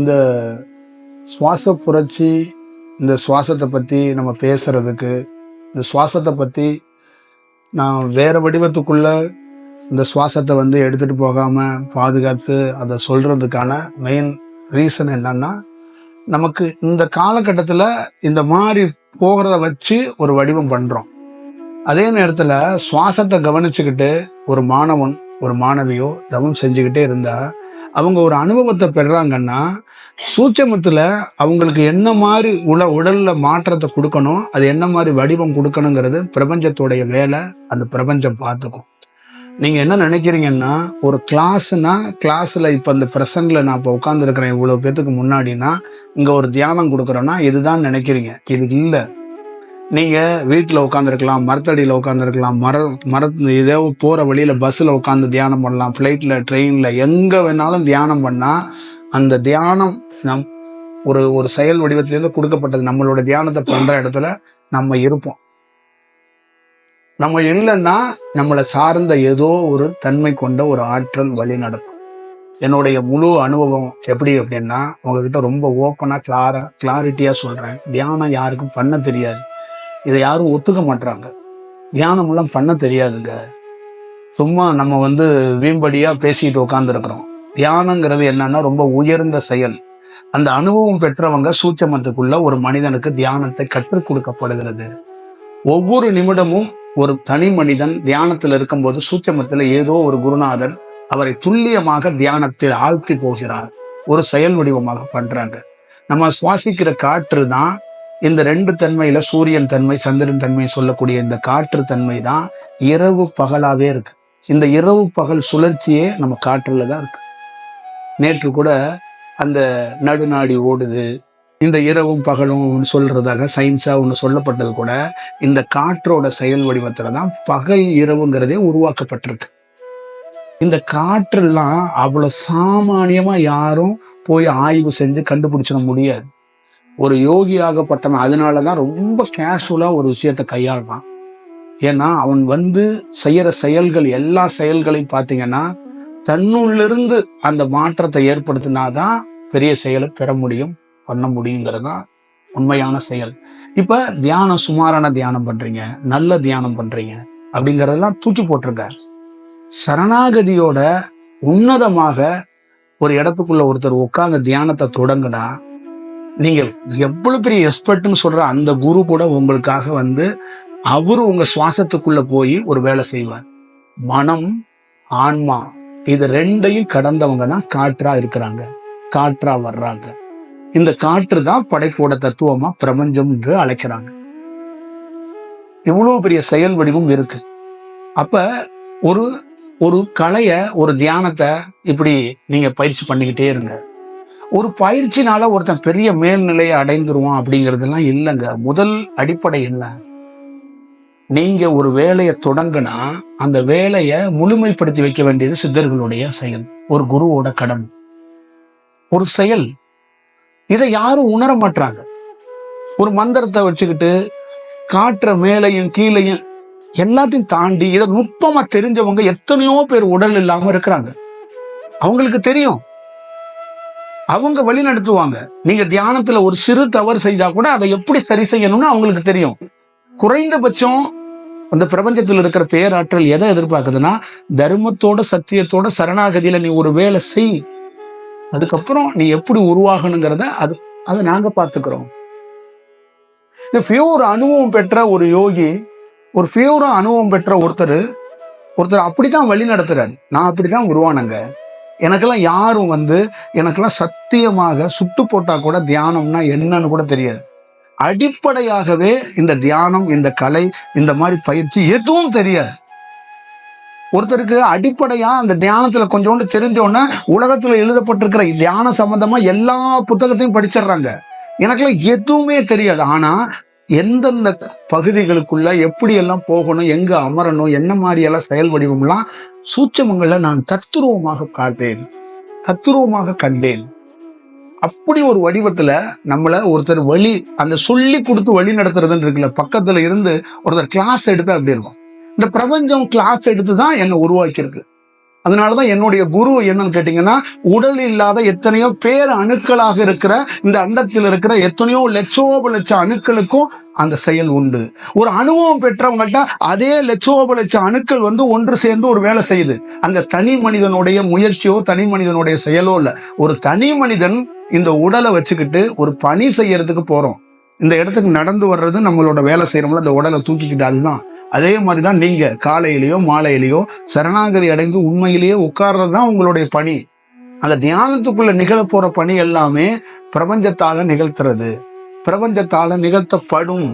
இந்த சுவாச புரட்சி இந்த சுவாசத்தை பற்றி நம்ம பேசுகிறதுக்கு இந்த சுவாசத்தை பற்றி நான் வேறு வடிவத்துக்குள்ளே இந்த சுவாசத்தை வந்து எடுத்துகிட்டு போகாமல் பாதுகாத்து அதை சொல்கிறதுக்கான மெயின் ரீசன் என்னன்னா நமக்கு இந்த காலகட்டத்தில் இந்த மாதிரி போகிறத வச்சு ஒரு வடிவம் பண்ணுறோம் அதே நேரத்தில் சுவாசத்தை கவனிச்சுக்கிட்டு ஒரு மாணவன் ஒரு மாணவியோ தவம் செஞ்சுக்கிட்டே இருந்தால் அவங்க ஒரு அனுபவத்தை பெறாங்கன்னா சூட்சமத்தில் அவங்களுக்கு என்ன மாதிரி உட உடலில் மாற்றத்தை கொடுக்கணும் அது என்ன மாதிரி வடிவம் கொடுக்கணுங்கிறது பிரபஞ்சத்துடைய வேலை அந்த பிரபஞ்சம் பார்த்துக்கும். நீங்கள் என்ன நினைக்கிறீங்கன்னா ஒரு கிளாஸ்னா கிளாஸில் இப்போ இந்த பிரசன்ட்ல நான் இப்போ உட்காந்துருக்கிறேன் இவ்வளோ பேத்துக்கு முன்னாடினா இங்கே ஒரு தியானம் கொடுக்குறோன்னா இதுதான் நினைக்கிறீங்க. இது இல்லை. நீங்கள் வீட்டில் உட்காந்துருக்கலாம் மரத்தடியில் உட்காந்துருக்கலாம் மர மர ஏதோ போகிற வழியில் பஸ்ஸில் உட்காந்து தியானம் பண்ணலாம் ஃப்ளைட்டில் ட்ரெயினில் எங்கே வேணாலும் தியானம் பண்ணால் அந்த தியானம் நம் ஒரு ஒரு செயல் வடிவத்திலேருந்து கொடுக்கப்பட்டது. நம்மளோட தியானத்தை பண்ற இடத்துல நம்ம இருப்போம். நம்ம இல்லைன்னா நம்மளை சார்ந்த ஏதோ ஒரு தன்மை கொண்ட ஒரு ஆற்றல் வழி நடக்கும். என்னுடைய முழு அனுபவம் எப்படி அப்படின்னா உங்ககிட்ட ரொம்ப ஓப்பனாக கிளாரா கிளாரிட்டியாக சொல்கிறேன் தியானம் யாருக்கும் பண்ண தெரியாது. இதை யாரும் ஒத்துக்க மாட்டுறாங்க தியானமெல்லாம் பண்ண தெரியாதுங்க. சும்மா நம்ம வந்து வீம்படியாக பேசிட்டு உட்காந்துருக்குறோம் தியானங்கிறது என்னன்னா ரொம்ப உயர்ந்த செயல். அந்த அனுபவம் பெற்றவங்க சூட்சமத்துக்குள்ள ஒரு மனிதனுக்கு தியானத்தை கற்றுக் கொடுக்கப்படுகிறது. ஒவ்வொரு நிமிடமும் ஒரு தனி மனிதன் தியானத்தில் இருக்கும்போது சூட்சமத்தில் ஏதோ ஒரு குருநாதன் அவரை துல்லியமாக தியானத்தில் ஆழ்த்தி போகிறார். ஒரு செயல் வடிவமாக பண்றாங்க. நம்ம சுவாசிக்கிற காற்று தான் இந்த ரெண்டு தன்மையில சூரியன் தன்மை சந்திரன் தன்மை சொல்லக்கூடிய இந்த காற்று தன்மை தான் இரவு பகலாவே இருக்கு. இந்த இரவு பகல் சுழற்சியே நம்ம காற்றுல தான் இருக்கு. நேற்று கூட அந்த நடுநாடி ஓடுது. இந்த இரவும் பகலும் சொல்றதாக சயின்ஸா ஒன்று சொல்லப்பட்டது கூட இந்த காற்றோட செயல் வடிவத்துல தான் பகல் இரவுங்கிறதே உருவாக்கப்பட்டிருக்கு. இந்த காற்றெல்லாம் அவ்வளவு சாமானியமா யாரும் போய் ஆய்வு செஞ்சு கண்டுபிடிச்சிட முடியாது. ஒரு யோகியாகப்பட்டவன் அதனால தான் ரொம்ப கேஷுவலாக ஒரு விஷயத்தை கையாளுறான். ஏன்னா அவன் வந்து செய்கிற செயல்கள் எல்லா செயல்களையும் பார்த்தீங்கன்னா தன்னுள்ளிருந்து அந்த மாற்றத்தை ஏற்படுத்தினாதான் பெரிய செயலை பெற முடியும் பண்ண முடியுங்கிறது தான் உண்மையான செயல். இப்போ தியானம் சுமாரான தியானம் பண்ணுறீங்க நல்ல தியானம் பண்ணுறீங்க அப்படிங்கிறதெல்லாம் தூக்கி போட்டிருக்க சரணாகதியோட உன்னதமாக ஒரு இடத்துக்குள்ள ஒருத்தர் உட்காந்து தியானத்தை தொடங்கினா நீங்க எவ்வளவு பெரிய எக்ஸ்பர்ட்னு சொல்ற அந்த குரு கூட உங்களுக்காக வந்து அவரு உங்க சுவாசத்துக்குள்ள போய் ஒரு வேலை செய்வார். மனம் ஆன்மா இது ரெண்டையும் கடந்தவங்க தான் காற்றா இருக்கிறாங்க. காற்றா வர்றாங்க. இந்த காற்று தான் படைப்போட தத்துவமா பிரபஞ்சம் என்று அழைக்கிறாங்க. இவ்வளவு பெரிய செயல் வடிவம் இருக்கு. அப்ப ஒரு ஒரு கலைய ஒரு தியானத்தை இப்படி நீங்க பயிற்சி பண்ணிக்கிட்டே இருங்க. ஒரு பயிற்சினால ஒருத்தன் பெரிய மேல்நிலையை அடைந்துருவான் அப்படிங்கிறதுலாம் இல்லைங்க. முதல் அடிப்படை என்ன? நீங்க ஒரு வேலையை தொடங்கினா அந்த வேலையை முழுமைப்படுத்தி வைக்க வேண்டியது சித்தர்களுடைய செயல். ஒரு குருவோட கடமை ஒரு செயல். இதை யாரும் உணர மாட்டாங்க ஒரு மந்திரத்தை வச்சுக்கிட்டு காற்ற மேலையும் கீழையும் எல்லாத்தையும் தாண்டி இதை நுட்பமா தெரிஞ்சவங்க எத்தனையோ பேர் உடல் இல்லாம இருக்கிறாங்க. அவங்களுக்கு தெரியும். அவங்க வழி நடத்துவாங்க. நீங்க தியானத்துல ஒரு சிறு தவறு செய்தா கூட அதை எப்படி சரி செய்யணும்னு அவங்களுக்கு தெரியும். குறைந்தபட்சம் அந்த பிரபஞ்சத்தில் இருக்கிற பேராற்றல் எதை எதிர்பார்க்குதுன்னா தர்மத்தோட சத்தியத்தோட சரணாகதியில நீ ஒரு வேலை செய். அதுக்கப்புறம் நீ எப்படி உருவாகணுங்கிறத அது அதை நாங்க பார்த்துக்கிறோம். இந்த பியூர் அனுபவம் பெற்ற ஒரு யோகி ஒரு பியூரா அனுபவம் பெற்ற ஒருத்தர் ஒருத்தர் அப்படித்தான் வழி நடத்துறாரு. நான் அப்படித்தான் உருவானங்க எனக்கெல்லாம் யாரும் வந்து எனக்கெல்லாம் சத்தியமாக சுட்டு போட்டால் கூட தியானம்னா என்னன்னு கூட தெரியாது. அடிப்படையாகவே இந்த தியானம் இந்த கலை இந்த மாதிரி பயிற்சி எதுவும் தெரியாது. ஒருத்தருக்கு அடிப்படையாக அந்த தியானத்தில் கொஞ்சோண்டு தெரிஞ்சோன்னா உலகத்துல எழுதப்பட்டிருக்கிற தியான சம்பந்தமா எல்லா புத்தகத்தையும் படிச்சிடுறாங்க. எனக்கெல்லாம் எதுவுமே தெரியாது. ஆனால் எந்தெந்த பகுதிகளுக்குள்ள எப்படியெல்லாம் போகணும் எங்க அமரணும் என்ன மாதிரியெல்லாம் செயல் வடிவம்லாம் சூட்சமங்களை நான் தத்துருவமாக காட்டேன். தத்துருவமாக கண்டேன். அப்படி ஒரு வடிவத்துல நம்மள ஒருத்தர் வழி அந்த சொல்லி கொடுத்து வழி நடத்துறதுன்னு இருக்குல்ல பக்கத்துல இருந்து ஒருத்தர் கிளாஸ் எடுத்து அப்படி இருக்கும் இந்த பிரபஞ்சம் கிளாஸ் எடுத்து தான் என்னை உருவாக்கியிருக்கு. அதனால தான் என்னுடைய குரு என்னன்னு கேட்டிங்கன்னா உடல் இல்லாத எத்தனையோ பேர் அணுக்களாக இருக்கிற இந்த அண்டத்தில் இருக்கிற எத்தனையோ லட்சோப லட்ச அணுக்களுக்கும் அந்த செயல் உண்டு. ஒரு அனுபவம் பெற்றவங்கள்ட்ட அதே லட்சோப லட்ச அணுக்கள் வந்து ஒன்று சேர்ந்து ஒரு வேலை செய்யுது. அந்த தனி மனிதனுடைய முயற்சியோ தனி மனிதனுடைய செயலோ இல்லை. ஒரு தனி மனிதன் இந்த உடலை வச்சுக்கிட்டு ஒரு பணி செய்யறதுக்கு போகிறோம் இந்த இடத்துக்கு நடந்து வர்றது நம்மளோட வேலை செய்கிறோம்ல அந்த உடலை தூக்கிக்கிட்டு அதுதான். அதே மாதிரி தான் நீங்கள் காலையிலேயோ மாலையிலேயோ சரணாகதி அடைந்து உண்மையிலேயே உட்கார்றது தான் உங்களுடைய பணி. அந்த தியானத்துக்குள்ள நிகழ போற பணி எல்லாமே பிரபஞ்சத்தால நிகழ்த்துறது. பிரபஞ்சத்தால நிகழ்த்தப்படும்.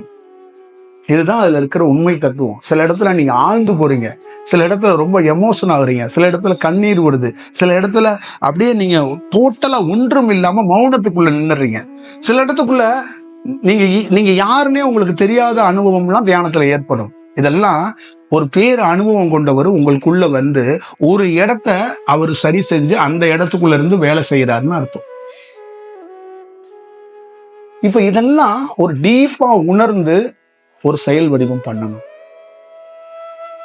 இதுதான் அதில் இருக்கிற உண்மை தத்துவம். சில இடத்துல நீங்கள் ஆழ்ந்து போகிறீங்க சில இடத்துல ரொம்ப எமோஷன் ஆகுறீங்க. சில இடத்துல கண்ணீர் வருது. சில இடத்துல அப்படியே நீங்கள் டோட்டலாக ஒன்றும் இல்லாமல் மௌனத்துக்குள்ளே நின்றுறீங்க சில இடத்துக்குள்ள நீங்கள் நீங்கள் யாருன்னே உங்களுக்கு தெரியாத அனுபவம்லாம் தியானத்தில் ஏற்படும். இதெல்லாம் ஒரு பேர் அனுபவம் கொண்டவர் உங்களுக்குள்ள வந்து ஒரு இடத்த அவர் சரி செஞ்சு அந்த இடத்துக்குள்ள இருந்து வேலை செய்யறாருன்னு அர்த்தம். இப்ப இதெல்லாம் ஒரு டீப்பா உணர்ந்து ஒரு செயல் வடிவம் பண்ணணும்.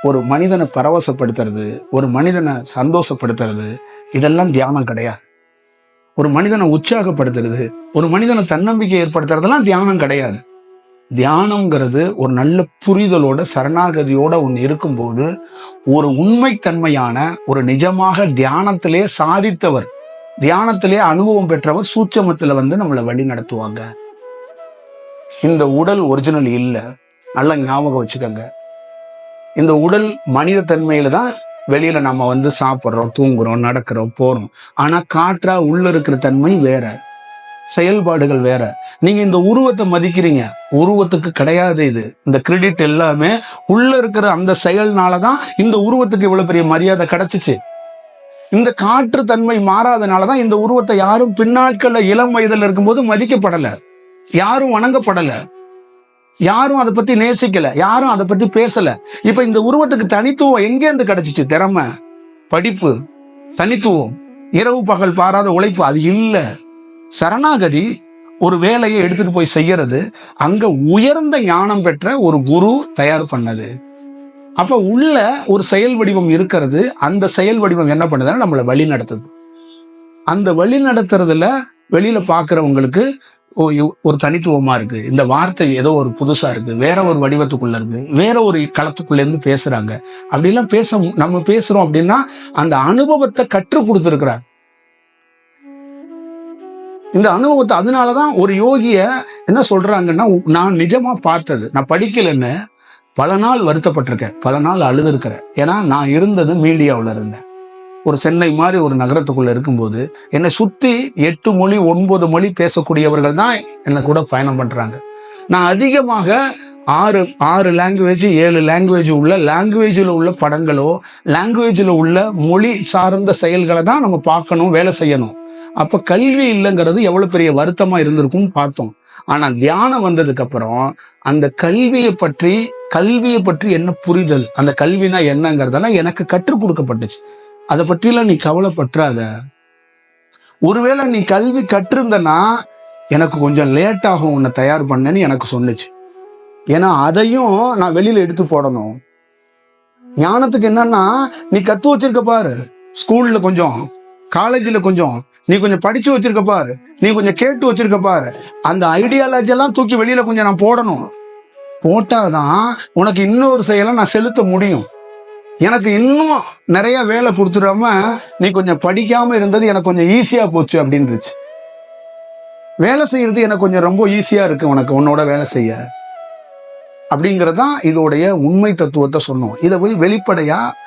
ஒரு மனிதனை பரவசப்படுத்துறது ஒரு மனிதனை சந்தோஷப்படுத்துறது இதெல்லாம் தியானம் கிடையாது. ஒரு மனிதனை உற்சாகப்படுத்துறது ஒரு மனிதனை தன்னம்பிக்கை ஏற்படுத்துறதெல்லாம் தியானம் கிடையாது. தியானங்கிறது ஒரு நல்ல புரிதலோட சரணாகதியோட ஒன்று இருக்கும்போது ஒரு உண்மைத்தன்மையான ஒரு நிஜமாக தியானத்திலே சாதித்தவர் தியானத்திலே அனுபவம் பெற்றவர் சூட்சமத்தில் வந்து நம்மளை வழி நடத்துவாங்க. இந்த உடல் ஒரிஜினல் இல்லை. நல்லா ஞாபகம் வச்சுக்கோங்க. இந்த உடல் மனித தன்மையில தான் வெளியில நம்ம வந்து சாப்பிட்றோம் தூங்குறோம் நடக்கிறோம் போறோம். ஆனா காற்றா உள்ள இருக்கிற தன்மை வேற. செயல்பாடுகள் வேற. நீங்க இந்த உருவத்தை மதிக்கிறீங்க. உருவத்துக்கு கிடையாது இது. இந்த கிரெடிட் எல்லாமே உள்ள இருக்கிற அந்த செயல்னால தான் இந்த உருவத்துக்கு இவ்வளவு பெரிய மரியாதை கிடைச்சிச்சு. இந்த காற்று தன்மை மாறாதனால தான் இந்த உருவத்தை யாரும் பின்னாட்கள்ல இளம் வயதில் இருக்கும்போது மதிக்கப்படலை. யாரும் வணங்கப்படலை. யாரும் அதை பத்தி நேசிக்கல. யாரும் அதை பத்தி பேசல. இப்ப இந்த உருவத்துக்கு தனித்துவம் எங்கேருந்து கிடைச்சிச்சு? திறமை படிப்பு தனித்துவம் இரவு பகல் பாராத உழைப்பு அது இல்லை. சரணாகதி ஒரு வேலையை எடுத்துட்டு போய் செய்யறது அங்க உயர்ந்த ஞானம் பெற்ற ஒரு குரு தயார் பண்ணது. அப்ப உள்ள ஒரு செயல் வடிவம் இருக்கிறது அந்த செயல் வடிவம் என்ன பண்ணுதுன்னா நம்மளை வழி நடத்துது. அந்த வழி நடத்துறதுல வெளியில பாக்குறவங்களுக்கு ஒரு தனித்துவமா இருக்கு. இந்த வார்த்தை ஏதோ ஒரு புதுசா இருக்கு. வேற ஒரு வடிவத்துக்குள்ள இருக்கு. வேற ஒரு களத்துக்குள்ள இருந்து பேசுறாங்க. அப்படிலாம் பேச மு- நம்ம பேசுறோம் அப்படின்னா அந்த அனுபவத்தை கற்றுக் கொடுத்துருக்குறாங்க இந்த அனுபவத்தை அதனால தான் ஒரு யோகிய என்ன சொல்றாங்கன்னா நான் நிஜமா பார்த்தது நான் படிக்கலைன்னு பல நாள் வருத்தப்பட்டிருக்கேன் பல நாள் அழுதுருக்கிறேன். ஏன்னா நான் இருந்தது மீடியாவில் இருந்தேன். ஒரு சென்னை மாதிரி ஒரு நகரத்துக்குள்ள இருக்கும்போது என்னை சுற்றி எட்டு மொழி ஒன்பது மொழி பேசக்கூடியவர்கள் தான் என்னை கூட பயணம் பண்ணுறாங்க நான் அதிகமாக ஆறு ஆறு லாங்குவேஜ் ஏழு லாங்குவேஜ் உள்ள லாங்குவேஜில் உள்ள படங்களோ லாங்குவேஜில் உள்ள மொழி சார்ந்த செயல்களை தான் நம்ம பார்க்கணும் வேலை செய்யணும். அப்போ கல்வி இல்லைங்கிறது எவ்வளோ பெரிய வருத்தமாக இருந்திருக்கும் பார்த்தோம். ஆனால் தியானம் வந்ததுக்கப்புறம் அந்த கல்வியை பற்றி கல்வியை பற்றி என்ன புரிதல் அந்த கல்வினா என்னங்கிறதெல்லாம் எனக்கு கற்றுக் கொடுக்கப்பட்டுச்சு. அதை பற்றிலாம் நீ கவலைப்பற்றாத ஒருவேளை நீ கல்வி கற்றிருந்தனா எனக்கு கொஞ்சம் லேட் ஆகும் உன்னை தயார் பண்ணேன்னு எனக்கு சொன்னுச்சு. ஏன்னா அதையும் நான் வெளியில எடுத்து போடணும். ஞானத்துக்கு என்னன்னா நீ கத்து வச்சிருக்க பாரு. ஸ்கூல்ல கொஞ்சம் காலேஜில் கொஞ்சம் நீ கொஞ்சம் படிச்சு வச்சிருக்க பாரு. நீ கொஞ்சம் கேட்டு வச்சிருக்க பாரு. அந்த ஐடியாலஜி எல்லாம் தூக்கி வெளியில கொஞ்சம் நான் போடணும். போட்டாதான் உனக்கு இன்னொரு செயலை நான் செலுத்த முடியும். எனக்கு இன்னும் நிறைய வேலை கொடுத்துடாம நீ கொஞ்சம் படிக்காம இருந்தது எனக்கு கொஞ்சம் ஈஸியா போச்சு அப்படின்னுச்சு வேலை செய்யறது எனக்கு கொஞ்சம் ரொம்ப ஈஸியா இருக்கு உனக்கு உன்னோட வேலை செய்ய. அப்படிங்கறதுதான் இதோடைய உண்மை தத்துவத்தை சொன்னோம் இதை போய் வெளிப்படையாக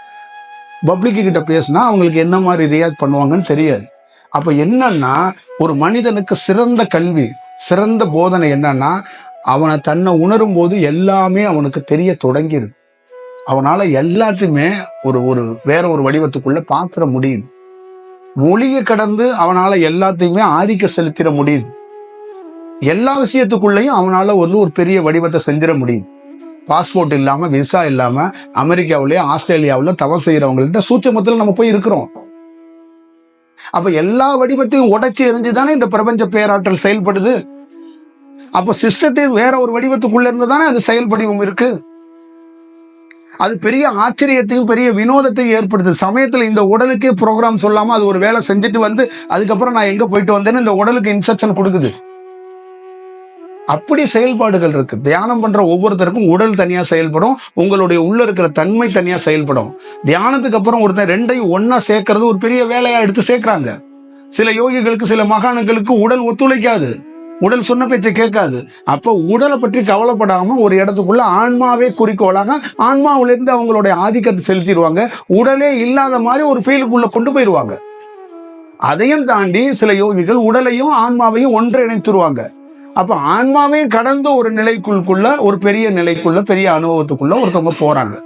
பப்ளிக்கு கிட்ட பேசினா அவங்களுக்கு என்ன மாதிரி ரியாக்ட் பண்ணுவாங்கன்னு தெரியாது. அப்போ என்னன்னா ஒரு மனிதனுக்கு சிறந்த கல்வி சிறந்த போதனை என்னன்னா அவனை தன்னை உணரும் போது எல்லாமே அவனுக்கு தெரிய தொடங்கிடும். அவனால் எல்லாத்தையுமே ஒரு ஒரு வேற ஒரு வடிவத்துக்குள்ளே பார்த்துட முடியுது மொழியை கடந்து அவனால் எல்லாத்தையுமே ஆதிக்க செலுத்திட முடியுது எல்லா விஷயத்துக்குள்ளேயும் அவனால் வந்து ஒரு பெரிய வடிவத்தை செஞ்சிட முடியும். பாஸ்போர்ட் இல்லாமல் விசா இல்லாமல் அமெரிக்காவிலேயே ஆஸ்திரேலியாவில் தவம் செய்கிறவங்கள்ட்ட சூட்சமத்தில் நம்ம போய் இருக்கிறோம் அப்ப எல்லா வடிவத்தையும் உடைச்சி எரிஞ்சு தானே இந்த பிரபஞ்ச பேராற்றல் செயல்படுது? அப்ப சிஸ்டத்தை வேற ஒரு வடிவத்துக்குள்ள இருந்து தானே அது செயல்படிவம் இருக்குது இருக்கு? அது பெரிய ஆச்சரியத்தையும் பெரிய வினோதத்தையும் ஏற்படுத்துது சமயத்துல இந்த உடலுக்கே ப்ரோக்ராம் சொல்லாம அது ஒரு வேலை செஞ்சுட்டு வந்து அதுக்கப்புறம் நான் எங்க போயிட்டு வந்தேன்னு இந்த உடலுக்கு இன்ஸ்ட்ரக்ஷன் கொடுக்குது. அப்படி செயல்பாடுகள் இருக்கு. தியானம் பண்ற ஒவ்வொருத்தருக்கும் உடல் தனியா செயல்படும். உங்களுடைய உள்ள இருக்கிற தன்மை தனியா செயல்படும். தியானத்துக்கு அப்புறம் ஒருத்தன் ரெண்டையும் ஒன்னா சேர்க்கறது ஒரு பெரிய வேலையா எடுத்து சேர்க்கிறாங்க. சில யோகிகளுக்கு சில மகானுகளுக்கு உடல் ஒத்துழைக்காது. உடல் சொன்ன பேச்சை கேட்காது. அப்போ உடலை பற்றி கவலைப்படாம ஒரு இடத்துக்குள்ள ஆன்மாவே குறிக்கோளாக ஆன்மாவிலிருந்து அவங்களுடைய ஆதிக்கத்தை செலுத்திடுவாங்க. உடலே இல்லாத மாதிரி ஒரு ஃபீலுக்குள்ள கொண்டு போயிடுவாங்க. அதையும் தாண்டி சில யோகிகள் உடலையும் ஆன்மாவையும் ஒன்றிணைத்துருவாங்க. அப்ப ஆன்மாவையும் கடந்த ஒரு நிலைக்குள்ள ஒரு பெரிய நிலைக்குள்ள பெரிய அனுபவத்துக்குள்ள ஒருத்தவங்க போறாங்க.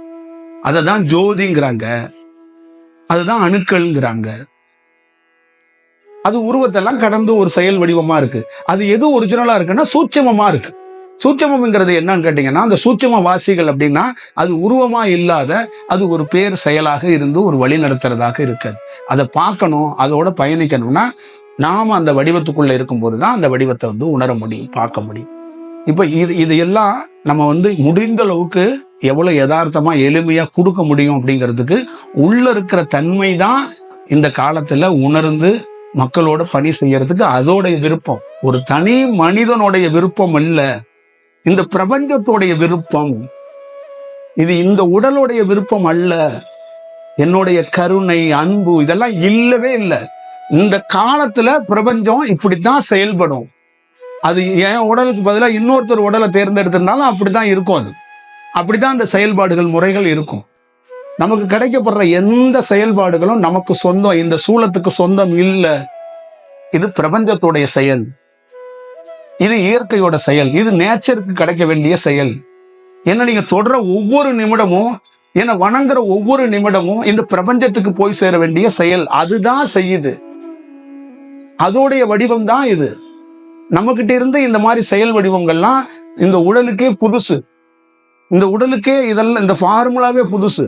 அதை தான் ஜோதிங்கிறாங்க. அதுதான் அணுக்கள்ங்கிறாங்க. அது உருவத்தெல்லாம் கடந்து ஒரு செயல் வடிவமா இருக்கு. அது எது ஒரிஜினலா இருக்குன்னா சூட்சமமா இருக்கு. சூட்சமம்ங்கிறது என்னன்னு கேட்டீங்கன்னா அந்த சூட்சம வாசிகள் அப்படின்னா அது உருவமா இல்லாத அது ஒரு பேர் செயலாக இருந்து ஒரு வழி நடத்துறதாக இருக்காது. அதை பார்க்கணும் அதோட பயணிக்கணும்னா நாம் அந்த வடிவத்துக்குள்ள இருக்கும்போது தான் அந்த வடிவத்தை வந்து உணர முடியும் பார்க்க முடியும். இப்ப இது இது எல்லாம் நம்ம வந்து முடிந்த அளவுக்கு எவ்வளவு யதார்த்தமா எளிமையா கொடுக்க முடியும் அப்படிங்கிறதுக்கு உள்ள இருக்கிற தன்மை தான் இந்த காலத்துல உணர்ந்து மக்களோட பணி செய்யறதுக்கு அதோடைய விருப்பம். ஒரு தனி மனிதனுடைய விருப்பம் அல்ல. இந்த பிரபஞ்சத்தோடைய விருப்பம். இது இந்த உடலுடைய விருப்பம் அல்ல. என்னுடைய கருணை அன்பு இதெல்லாம் இல்லவே இல்லை. இந்த காலத்துல பிரபஞ்சம் இப்படித்தான் செயல்படும். அது என் உடலுக்கு பதிலாக இன்னொருத்தர் உடலை தேர்ந்தெடுத்திருந்தாலும் அப்படிதான் இருக்கும் அது. அப்படிதான் அந்த செயல்பாடுகள் முறைகள் இருக்கும். நமக்கு கிடைக்கப்படுற எந்த செயல்பாடுகளும் நமக்கு சொந்தம் இந்த சூலத்துக்கு சொந்தம் இல்லை. இது பிரபஞ்சத்துடைய செயல். இது இயற்கையோட செயல். இது நேச்சருக்கு கிடைக்க வேண்டிய செயல். ஏன்னா நீங்க தொடர ஒவ்வொரு நிமிடமும் என்ன வணங்குற ஒவ்வொரு நிமிடமும் இந்த பிரபஞ்சத்துக்கு போய் சேர வேண்டிய செயல். அதுதான் செய்யுது. அதோடைய வடிவம் தான் இது. நம்மகிட்ட இருந்து இந்த மாதிரி செயல் வடிவங்கள்லாம் இந்த உடலுக்கே புதுசு. இந்த உடலுக்கே இதெல்லாம் இந்த ஃபார்முலாவே புதுசு.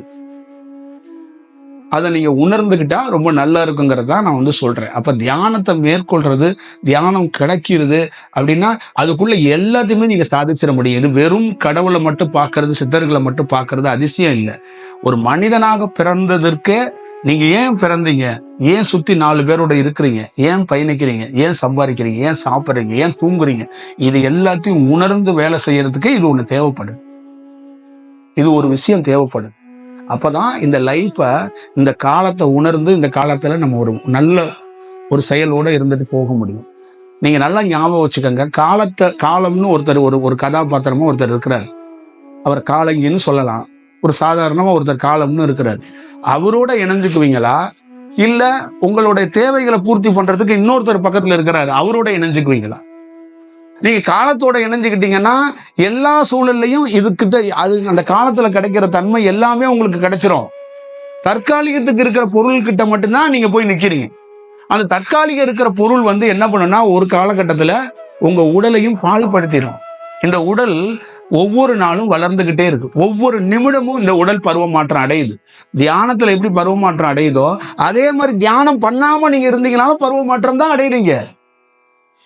அதை நீங்க உணர்ந்துகிட்டா ரொம்ப நல்லா இருக்குங்கிறத நான் வந்து சொல்றேன். அப்ப தியானத்தை மேற்கொள்றது தியானம் கிடைக்கிறது அப்படின்னா அதுக்குள்ள எல்லாத்தையுமே நீங்க சாதிச்சிட முடியும். இது வெறும் கடவுளை மட்டும் பார்க்கறது சித்தர்களை மட்டும் பார்க்கறது அதிசயம் இல்லை. ஒரு மனிதனாக பிறந்ததற்கே நீங்க ஏன் பிறந்தீங்க? ஏன் சுத்தி நாலு பேரோட இருக்கிறீங்க? ஏன் பயணிக்கிறீங்க? ஏன் சம்பாதிக்கிறீங்க? ஏன் சாப்பிட்றீங்க? ஏன் தூங்குறீங்க? இது எல்லாத்தையும் உணர்ந்து வேலை செய்யறதுக்கு இது ஒண்ணு தேவைப்படுது இது ஒரு விஷயம் தேவைப்படுது அப்பதான் இந்த லைஃப்பை இந்த காலத்தை உணர்ந்து இந்த காலத்துல நம்ம ஒரு நல்ல ஒரு செயலோட இருந்துட்டு போக முடியும். நீங்க நல்லா ஞாபகம் வச்சுக்கோங்க. காலத்தை காலம்னு ஒருத்தர் ஒரு ஒரு கதாபாத்திரமா ஒருத்தர் இருக்கிறார். அவர் காலங்கின்னு சொல்லலாம். ஒரு சாதாரணமாக ஒருத்தர் காலம்னு இருக்கிறார். அவரோட இணைஞ்சுக்குவீங்களா? இல்லை உங்களுடைய தேவைகளை பூர்த்தி பண்ணுறதுக்கு இன்னொருத்தர் பக்கத்தில் இருக்கிறாரு அவரோட இணைஞ்சுக்குவீங்களா? நீங்கள் காலத்தோட இணைஞ்சுக்கிட்டீங்கன்னா எல்லா சூழல்லையும் இதுக்கிட்ட அது அந்த காலத்தில் கிடைக்கிற தன்மை எல்லாமே உங்களுக்கு கிடைச்சிரும். தற்காலிகத்துக்கு இருக்கிற பொருள்கிட்ட மட்டும்தான் நீங்கள் போய் நிற்கிறீங்க அந்த தற்காலிக இருக்கிற பொருள் வந்து என்ன பண்ணுன்னா ஒரு காலகட்டத்தில் உங்கள் உடலையும் பாழ்படுத்திடும் இந்த உடல் ஒவ்வொரு நாளும் வளர்ந்துகிட்டே இருக்கு. ஒவ்வொரு நிமிடமும் இந்த உடல் பருவ மாற்றம் அடையுது. தியானத்துல எப்படி பருவ மாற்றம் அடையுதோ அதே மாதிரி தியானம் பண்ணாம நீங்க இருந்தீங்கனாலும் பருவ மாற்றம் தான் அடையிறீங்க.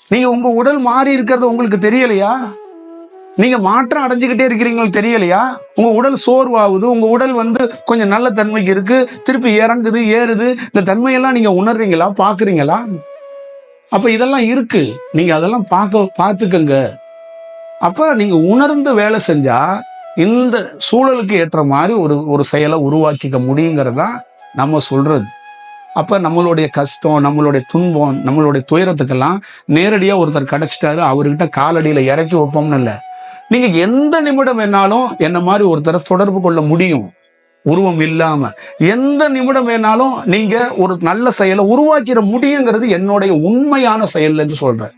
நீங்க உங்க உடல் மாறி இருக்கிறது உங்களுக்கு தெரியலையா? நீங்க மாற்றம் அடைஞ்சுக்கிட்டே இருக்கிறீங்களுக்கு தெரியலையா? உங்க உடல் சோர்வாகுது உங்க உடல் வந்து கொஞ்சம் நல்ல தன்மைக்கு இருக்கு திருப்பி இறங்குது ஏறுது. இந்த தன்மையெல்லாம் நீங்க உணர்றீங்களா? பாக்குறீங்களா அப்ப இதெல்லாம் இருக்கு. நீங்க அதெல்லாம் பார்க்க பார்த்துக்கங்க. அப்போ நீங்கள் உணர்ந்து வேலை செஞ்சால் இந்த சூழலுக்கு ஏற்ற மாதிரி ஒரு ஒரு செயலை உருவாக்கிக்க முடியுங்கிறது தான் நம்ம சொல்கிறது அப்போ நம்மளுடைய கஷ்டம் நம்மளுடைய துன்பம் நம்மளுடைய துயரத்துக்கெல்லாம் நேரடியாக ஒருத்தர் கிடச்சிட்டாரு அவர்கிட்ட காலடியில் இறக்கி வைப்போம்னு இல்லை. நீங்கள் எந்த நிமிடம் வேணாலும் என்ன மாதிரி ஒருத்தரை தொடர்பு கொள்ள முடியும்? உருவம் இல்லாமல் எந்த நிமிடம் வேணாலும் நீங்கள் ஒரு நல்ல செயலை உருவாக்கிட முடியுங்கிறது என்னுடைய உண்மையான செயல் சொல்கிறேன்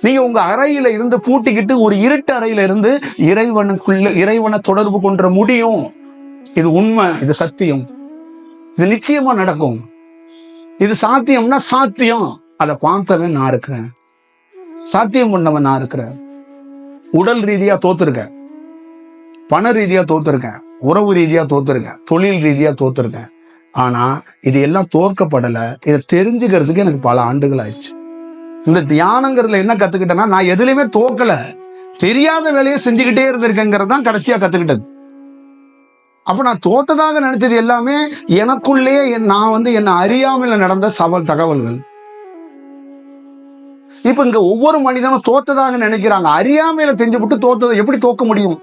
நீங்க உங்க அறையில இருந்து பூட்டிக்கிட்டு ஒரு இருட்டு அறையில இருந்து இறைவனுக்குள்ள இறைவனை தொடர்பு கொண்ட முடியும். இது உண்மை இது சத்தியம். இது நிச்சயமா நடக்கும். இது சாத்தியம்னா சாத்தியம். அதை பார்த்தவன் நான் இருக்கிறேன். சாத்தியம் பண்ணவன் நான் இருக்கிறேன். உடல் ரீதியா தோத்துருக்கேன். பண ரீதியா தோத்துருக்கேன். உறவு ரீதியா தோத்துருக்கேன். தொழில் ரீதியா தோத்துருக்கேன். ஆனா இது எல்லாம் தோற்கப்படலை. இதை தெரிஞ்சுக்கிறதுக்கு எனக்கு பல ஆண்டுகள் ஆயிடுச்சு. இந்த தியானங்கிறதுல என்ன கத்துக்கிட்டேன்னா நான் எதுலையுமே தோக்கல. தெரியாத வேலையை செஞ்சுக்கிட்டே இருந்திருக்கேங்கிறது தான் கடைசியா கத்துக்கிட்டது. அப்ப நான் தோத்ததாக நினைச்சது எல்லாமே எனக்குள்ளே என்- நான் வந்து என்ன அறியாமல் நடந்த சவால் தகவல்கள். இப்ப இங்க ஒவ்வொரு மனிதனும் தோத்ததாக நினைக்கிறாங்க. அறியாமையில செஞ்சு விட்டு தோத்ததை எப்படி தோக்க முடியும்?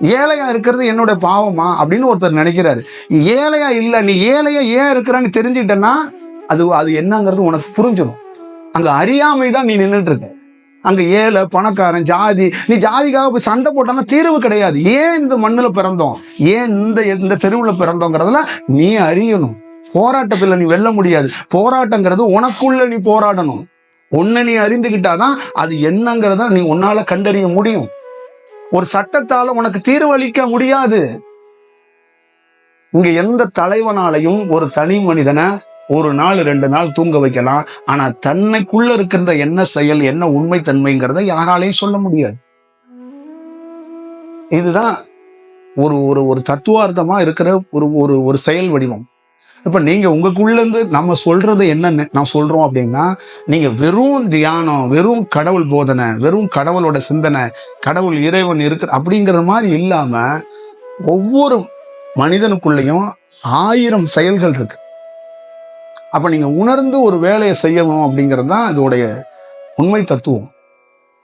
ஏழையா இருக்கிறது என்னோட பாவமா? அப்படின்னு ஒருத்தர் நினைக்கிறாரு. ஏழையா இல்ல நீ ஏழையா ஏன் இருக்கிறான்னு தெரிஞ்சுக்கிட்டேன்னா அது அது என்னங்கிறது உனக்கு புரிஞ்சிடும் அங்க அறியாமை தான் நீ நின்றுட்டு இருக்க. அங்க ஏழை பணக்காரன் ஜாதி நீ ஜாதிக்காக போய் சண்டை போட்டானா தீர்வு கிடையாது. ஏன் இந்த மண்ணுல பிறந்தோம்? ஏன் இந்த இந்த தெருவுல பிறந்தோங்கிறதுல நீ அறியணும். போராட்டத்துல நீ வெல்ல முடியாது. போராட்டங்கிறது உனக்குள்ள நீ போராடணும். உன்னை நீ அறிந்துகிட்டாதான் அது என்னங்கிறத நீ உன்னால கண்டறிய முடியும். ஒரு சட்டத்தால உனக்கு தீர்வு அளிக்க முடியாது. இங்க எந்த தலைவனாலையும் ஒரு தனி மனிதனை ஒரு நாள் ரெண்டு நாள் தூங்க வைக்கலாம். ஆனால் தன்னைக்குள்ள இருக்கின்ற என்ன செயல் என்ன உண்மை தன்மைங்கிறத யாராலையும் சொல்ல முடியாது. இதுதான் ஒரு ஒரு ஒரு தத்துவார்த்தமாக இருக்கிற ஒரு ஒரு ஒரு செயல் வடிவம். இப்போ நீங்கள் உங்களுக்குள்ளேருந்து நம்ம சொல்கிறது என்னென்ன நான் சொல்கிறோம் அப்படின்னா நீங்கள் வெறும் தியானம் வெறும் கடவுள் போதனை வெறும் கடவுளோட சிந்தனை கடவுள் இறைவன் இருக்கு அப்படிங்கிற மாதிரி இல்லாமல் ஒவ்வொரு மனிதனுக்குள்ளேயும் ஆயிரம் செயல்கள் இருக்குது அப்போ நீங்கள் உணர்ந்து ஒரு வேலையை செய்யணும் அப்படிங்கிறது தான் இதோடைய உண்மை தத்துவம்.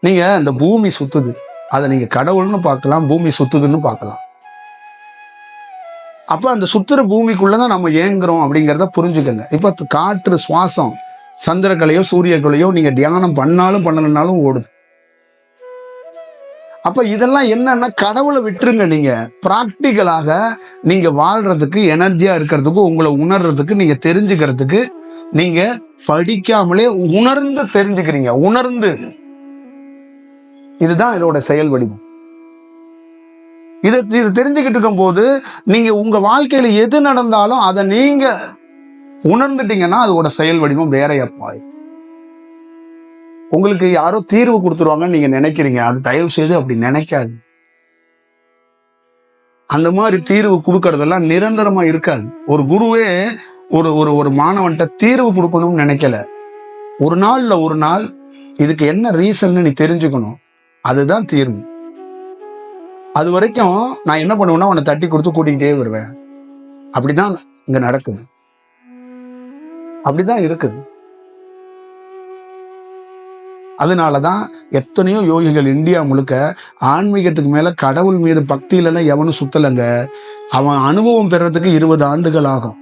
நீங்கள் இந்த பூமி சுத்துது. அதை நீங்கள் கடவுள்னு பார்க்கலாம் பூமி சுத்துதுன்னு பார்க்கலாம். அப்போ அந்த சுத்துற பூமிக்குள்ளதான் நம்ம ஏங்குறோம் அப்படிங்கிறத புரிஞ்சுக்கோங்க. இப்போ காற்று சுவாசம் சந்திரக்கலையோ சூரியக்கலையோ நீங்கள் தியானம் பண்ணாலும் பண்ணலைனாலும் ஓடுது. அப்ப இதெல்லாம் என்னன்னா கடவுளை விட்டுருங்க நீங்க. பிராக்டிக்கலாக நீங்க வாழ்றதுக்கு எனர்ஜியா இருக்கிறதுக்கு உங்களை உணர்றதுக்கு நீங்க தெரிஞ்சுக்கிறதுக்கு நீங்க படிக்காமலே உணர்ந்து தெரிஞ்சுக்கிறீங்க. உணர்ந்து. இதுதான் இதோட செயல் வடிவம். இதை இது தெரிஞ்சுக்கிட்டு இருக்கும் போது நீங்க உங்க வாழ்க்கையில எது நடந்தாலும் அதை நீங்க உணர்ந்துட்டீங்கன்னா அதோட செயல் வடிவம் வேறையப்பா உங்களுக்கு யாரோ தீர்வு கொடுத்துருவாங்கன்னு நீங்க நினைக்கிறீங்க. அது தயவு செய்து அப்படி நினைக்காது அந்த மாதிரி தீர்வு கொடுக்கறதெல்லாம் நிரந்தரமா இருக்காது. ஒரு குருவே ஒரு ஒரு ஒரு மாணவன்கிட்ட தீர்வு கொடுக்கணும்னு நினைக்கல. ஒரு நாள்ல ஒரு நாள் இதுக்கு என்ன ரீசன் நீ தெரிஞ்சுக்கணும். அதுதான் தீர்வு. அது வரைக்கும் நான் என்ன பண்ணுவேன்னா உன்னை தட்டி கொடுத்து கூட்டிகிட்டே வருவேன். அப்படிதான் இங்க நடக்குது. அப்படிதான் இருக்குது. அதனால தான் எத்தனையோ யோகிகள் இந்தியா முழுக்க ஆன்மீகத்துக்கு மேலே கடவுள் மீது பக்தியிலலாம் எவனும் சுத்தலைங்க. அவன் அனுபவம் பெறறதுக்கு இருபது ஆண்டுகள் ஆகும்.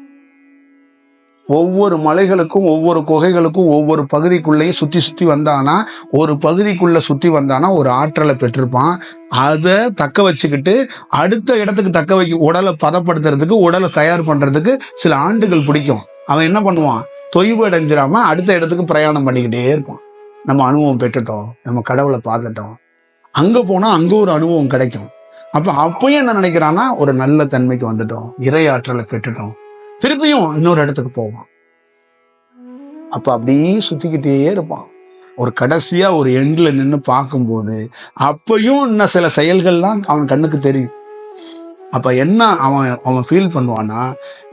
ஒவ்வொரு மலைகளுக்கும் ஒவ்வொரு குகைகளுக்கும் ஒவ்வொரு பகுதிக்குள்ளேயும் சுற்றி சுற்றி வந்தானா ஒரு பகுதிக்குள்ளே சுற்றி வந்தானா ஒரு ஆற்றலை பெற்றிருப்பான். அதை தக்க வச்சுக்கிட்டு அடுத்த இடத்துக்கு தக்க வைக்க உடலை பதப்படுத்துறதுக்கு உடலை தயார் பண்ணுறதுக்கு சில ஆண்டுகள் பிடிக்கும். அவன் என்ன பண்ணுவான்? தொய்வு அடைஞ்சிடாமல் அடுத்த இடத்துக்கு பிரயாணம் பண்ணிக்கிட்டே இருப்பான். நம்ம அனுபவம் பெற்றுட்டோம் நம்ம கடவுளை பார்த்துட்டோம். அங்கே போனால் அங்கே ஒரு அனுபவம் கிடைக்கும். அப்போ அப்பயும் என்ன நினைக்கிறான்னா ஒரு நல்ல தன்மைக்கு வந்துட்டோம் இறை ஆற்றலை பெற்றுட்டோம். திருப்பியும் இன்னொரு இடத்துக்கு போவான் அப்போ அப்படியே சுற்றிக்கிட்டே இருப்பான். ஒரு கடைசியாக ஒரு எண்டில் நின்று பார்க்கும்போது அப்பையும் இன்னும் சில செயல்கள்லாம் அவன் கண்ணுக்கு தெரியும். அப்போ என்ன அவன் அவன் ஃபீல் பண்ணுவான்னா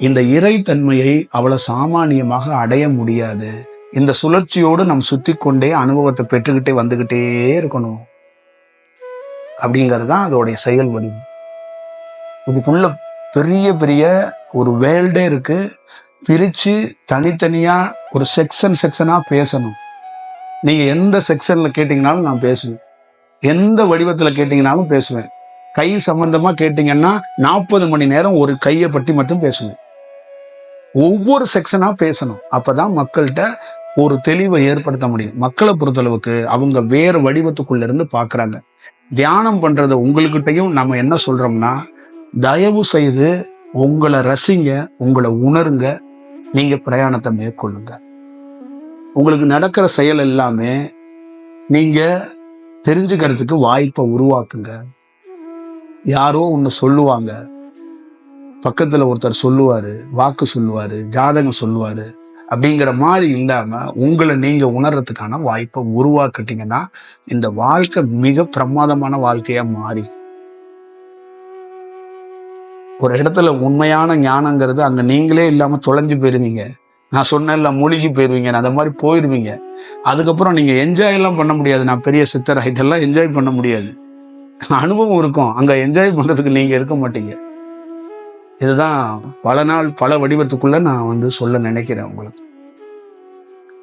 இந்த இறைத்தன்மையை அவ்வளோ சாமானியமாக அடைய முடியாது. இந்த சுழற்சியோடு நம்ம சுத்தி கொண்டே அனுபவத்தை பெற்றுக்கிட்டே வந்துகிட்டே இருக்கணும். அப்படிங்கிறது தான் அதோடைய செயல் வடிவம். இதுக்குள்ள பெரிய பெரிய ஒரு வேல்டே இருக்கு. பிரிச்சு தனித்தனியாக ஒரு செக்ஷன் செக்ஷனாக பேசணும். நீங்கள் எந்த செக்ஷனில் கேட்டிங்கனாலும் நான் பேசுவேன். எந்த வடிவத்தில் கேட்டிங்கனாலும் பேசுவேன். கை சம்பந்தமாக கேட்டிங்கன்னா நாற்பது மணி நேரம் ஒரு கையை பற்றி மட்டும் பேசுவேன். ஒவ்வொரு செக்ஷனாக பேசணும். அப்போ தான் மக்கள்கிட்ட ஒரு தெளிவை ஏற்படுத்த முடியும். மக்களை பொறுத்தளவுக்கு அவங்க வேறு வடிவத்துக்குள்ள இருந்து பார்க்குறாங்க. தியானம் பண்ணுறத உங்கள்கிட்டையும் நம்ம என்ன சொல்கிறோம்னா தயவு செய்து உங்களை ரசிங்க உங்களை உணருங்க. நீங்கள் பிரயாணத்தை மேற்கொள்ளுங்க. உங்களுக்கு நடக்கிற செயல் எல்லாமே நீங்கள் தெரிஞ்சுக்கிறதுக்கு வாய்ப்பை உருவாக்குங்க. யாரோ ஒன்று சொல்லுவாங்க. பக்கத்தில் ஒருத்தர் சொல்லுவார் வாக்கு சொல்லுவார் ஜாதகம் சொல்லுவார். அப்படிங்கிற மாதிரி இல்லாம உங்களை நீங்க உணர்றதுக்கான வாய்ப்பை உருவாக்கிட்டீங்கன்னா இந்த வாழ்க்கை மிக பிரமாதமான வாழ்க்கையா மாறி. ஒரு இடத்துல உண்மையான ஞானங்கிறது அங்க நீங்களே இல்லாம தொலைஞ்சு போயிருவீங்க. நான் சொன்னேன்ல மூழ்கி போயிருவீங்க அந்த மாதிரி போயிருவீங்க. அதுக்கப்புறம் நீங்க என்ஜாய் எல்லாம் பண்ண முடியாது. நான் பெரிய சித்தர் எல்லாம் என்ஜாய் பண்ண முடியாது. அனுபவம் இருக்கும். அங்க என்ஜாய் பண்றதுக்கு நீங்க இருக்க மாட்டீங்க. இதுதான் பல நாள் பல வடிவத்துக்குள்ள நான் வந்து சொல்ல நினைக்கிறேன் உங்களுக்கு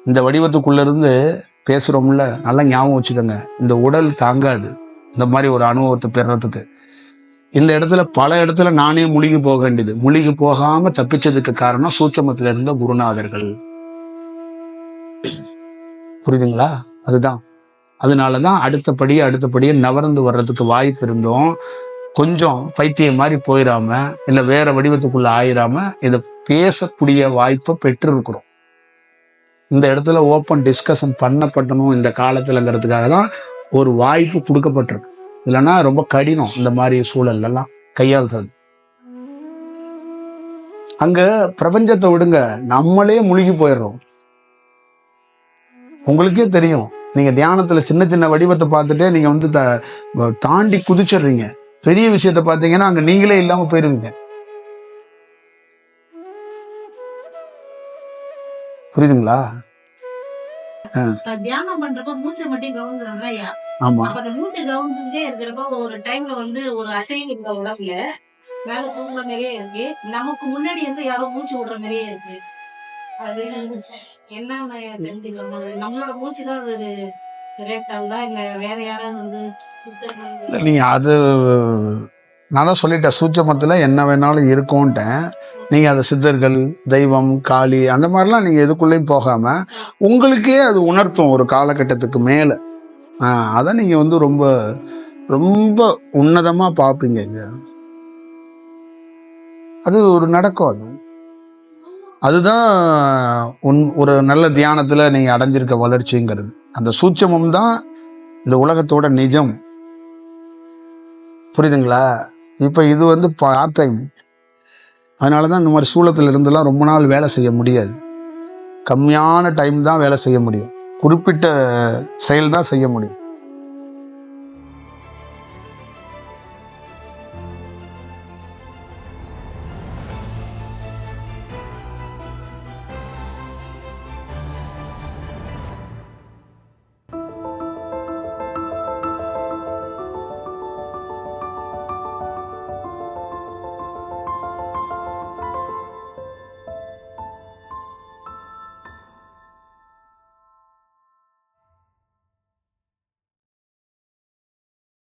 இந்த வடிவத்துக்குள்ள இருந்து பேசுறோம்ல நல்லா ஞாபகம் வச்சுக்கோங்க. இந்த உடல் தாங்காது. இந்த மாதிரி ஒரு அனுபவத்தை பெறத்துக்கு இந்த இடத்துல பல இடத்துல நானே முழுகி போக வேண்டியது. முழுகி போகாம தப்பிச்சதுக்கு காரணம் சூட்சமத்துல இருந்த குருநாதர்கள். புரியுதுங்களா? அதுதான். அதனாலதான் அடுத்தபடியே அடுத்தபடியே நவர்ந்து வர்றதுக்கு வாய்ப்பு இருந்தோம். கொஞ்சம் பைத்தியம் மாதிரி போயிடாம இல்லை வேற வடிவத்துக்குள்ள ஆயிராம இதை பேசக்கூடிய வாய்ப்பை பெற்றிருக்கிறோம். இந்த இடத்துல ஓப்பன் டிஸ்கஷன் பண்ணப்பட்டணும் இந்த காலத்துலங்கிறதுக்காக தான் ஒரு வாய்ப்பு கொடுக்கப்பட்டிருக்கு. இல்லைன்னா ரொம்ப கடினம் இந்த மாதிரி சூழல்லாம் கையாளுறது. அங்க பிரபஞ்சத்தை விடுங்க நம்மளே முழுகி போயிடுறோம். உங்களுக்கே தெரியும் நீங்க தியானத்துல சின்ன சின்ன வடிவத்தை பார்த்துட்டே நீங்க வந்து த- தாண்டி குதிச்சிடுறீங்க. பெரிய விஷயத்தை பார்த்தீங்கன்னா அங்க நீங்களே இல்லாம போயிருவீங்க. புரியுதுங்களா? தியானம் பண்றப்ப மூச்சை மட்டும் கவனிக்கிறாங்க ஐயா. ஆமா. அப்ப அந்த மூட்டை கவனிச்சுட்டே இருக்கிறப்ப ஒரு டைம்ல வந்து ஒரு அசைவு இருக்க உடம்புல மேல தூங்குற மாதிரியே இருக்கு. நமக்கு முன்னாடி வந்து யாரோ மூச்சு விடுற மாதிரியே இருக்கு. அது என்னன்னு தெரிஞ்சுக்கலாம் நம்மளோட மூச்சு தான் அது ரியாக்ட் நீங்கள் அது நான் தான் சொல்லிட்டேன் சூட்சமத்தில் என்ன வேணாலும் இருக்கும்ட்டேன். நீங்கள் அது சித்தர்கள் தெய்வம் காளி அந்த மாதிரிலாம் நீங்கள் எதுக்குள்ளேயும் போகாமல் உங்களுக்கே அது உணர்த்தும் ஒரு காலகட்டத்துக்கு மேலே. அதை நீங்கள் வந்து ரொம்ப ரொம்ப உன்னதமாக பார்ப்பீங்க இங்கே. அது ஒரு நடக்கும் அது. அதுதான் உன் ஒரு நல்ல தியானத்தில் நீங்கள் அடைஞ்சிருக்க வளர்ச்சிங்கிறது. அந்த சூட்சமம் தான் இந்த உலகத்தோட நிஜம். புரியுதுங்களா? இப்போ இது வந்து பார்ட் டைம் அதனால தான் இந்த மாதிரி சூழத்தில் இருந்தெல்லாம் ரொம்ப நாள் வேலை செய்ய முடியாது. கம்மியான டைம் தான் வேலை செய்ய முடியும். குறிப்பிட்ட செயல் தான் செய்ய முடியும்.